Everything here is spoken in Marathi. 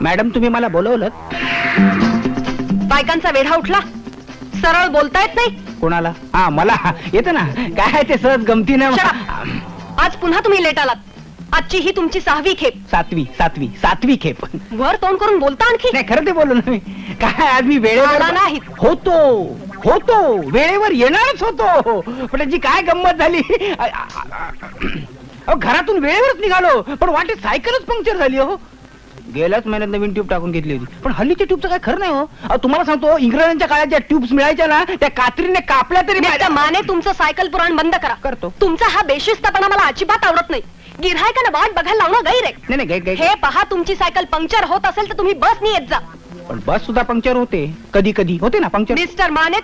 मॅडम तुम्ही मला बोलवलं? बायकांचा वेढा उठला. सरळ बोलता येत नाही. कोणाला? हा मला. येतं ना. काय ते सहज गमतीनं Shut आज पुन्हा तुम्ही लेट आलात. आजची ही तुमची सहावी खेप. सातवी सातवी सातवी खेप. वर तोंड करून बोलता आणखी? नाही खरं ते बोललो ना मी. काय आज मी आला वेळेवर नाहीत. होतो. होतो वेळेवर येणारच होतो. पण त्याची काय गंमत झाली? अहो, घरातून वेळेवरच निघालो. पण वाटेत सायकलच पंक्चर झाली हो गेल्याच महिन्यात नवीन ट्यूब टाकून घेतली होती. पण हल्लीच्या ट्यूबचं काय खरं नाही हो अहो, तुम्हाला सांगतो इंग्रजांच्या काळात ज्या ट्यूब्स मिळायच्या ना त्या कात्रीने कापल्या तरी मिस्टर माझ्या- माने तुमचं सायकल पुराण बंद करा. करतो. तुमचा हा बेशिस्तपणा मला अजिबात आवडत नाही. गिऱ्हाईकांना वाट बघायला लावणं गैर आहे. नाही नाही हे पहा तुमची सायकल पंक्चर होत असेल तर तुम्ही बसनी येत जा. पण बस सुद्धा पंक्चर होते. कधी कधी. होते ना पंक्चर? मिस्टर माने